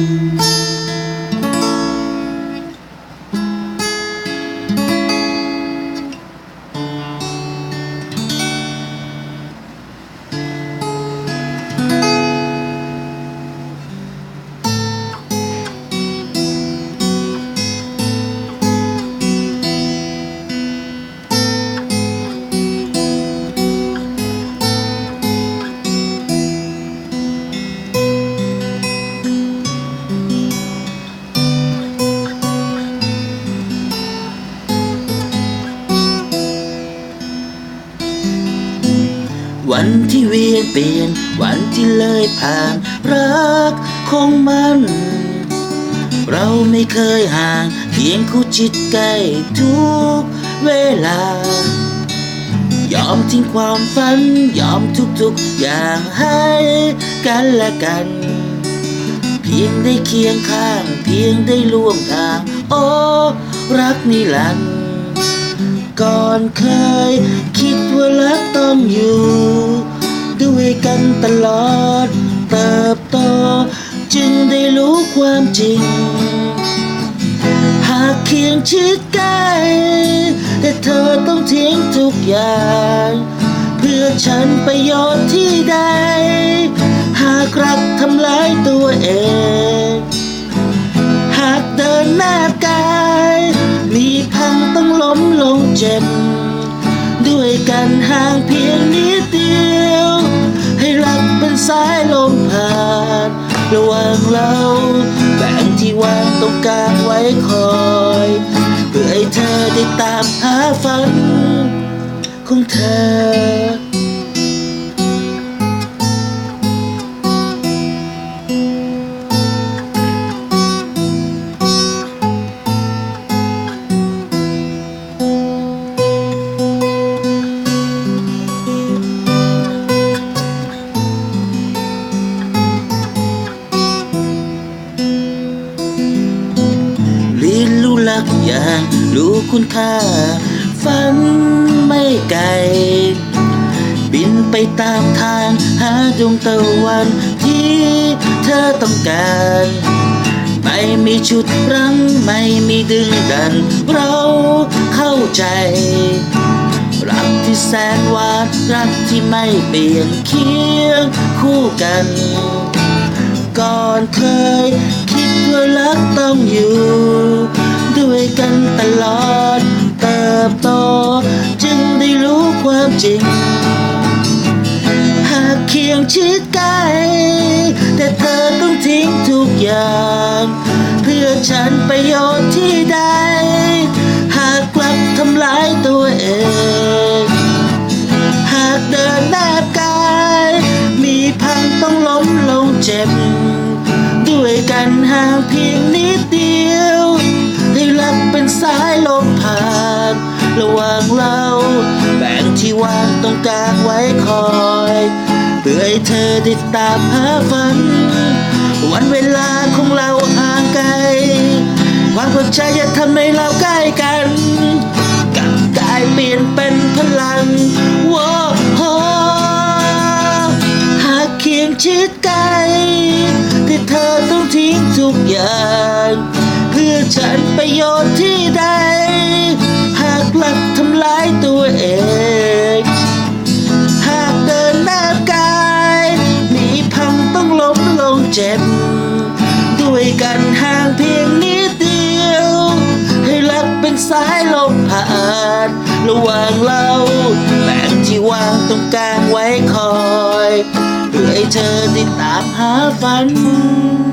Música วันที่เวียนเปลี่ยน วันที่เลยผ่าน รักคงมัน เราไม่เคยห่าง เคียงคู่ชิดใกล้ทุกเวลา ยอมทิ้งความฝัน ยอมทุกๆอย่างให้กันและกัน เพียงได้เคียงข้าง เพียงได้ร่วมทาง โอ้ รักนิรันดร์ ก่อนเคย คิดว่ารักต้องอยู่ ด้วยกันตลอด เติบโต จึงได้รู้ความจริง หากเคียงชิดใกล้แต่เธอต้องทิ้งทุกอย่าง เพื่อฉันประโยชน์ที่ใดหากรักทำลายตัวเอง หากเดินหน้ากายมีพังต้อง ล้มลงเจ็บ ด้วยกันห่างเพียงนิดเดียว ให้รักเป็นสายลมผ่านระหว่างเราแบ่งที่วางตรงกลางไว้คอย เพื่อให้เธอได้ตามหาฝันของเธอ กอย่างรู้คุณค่า ฝันไม่ไกล บินไปตามทางหาดวงตะวันที่เธอต้องการ ไม่มีชุดรั้งไม่มีดึงดัน เราเข้าใจ รักที่แสนหวานรักที่ไม่เปลี่ยนเคียงคู่กันก่อนเคย คิดว่ารักต้องอยู่ จึงได้รู้ความจริง หากเคียงชิดใกล้แต่เธอต้องทิ้งทุกอย่าง เพื่อฉันประโยชน์ที่ใดหากกลับทำลายตัวเอง หากเดินหน้ากาย มีพังต้องล้มลงเจ็บ ด้วยกันห่างเพียงนิดเดียว ให้รักเป็นสายลม วางตรงกลางไว้คอยเพื่อให้เธอได้ตามหาฝัน วันเวลาของเราห่างไกลความเข้าใจจะทำให้เราใกล้กันกับกายเปลี่ยนเป็นพลังว้าโหหากเคียงชิดใกล้ที่เธอต้องทิ้งทุกอย่าง เพื่อฉันประโยชน์ ระหว่างเราแบ่งที่วางตรงกลางไว้คอยเพื่อให้เธอได้ตามหาฝันรวมกัน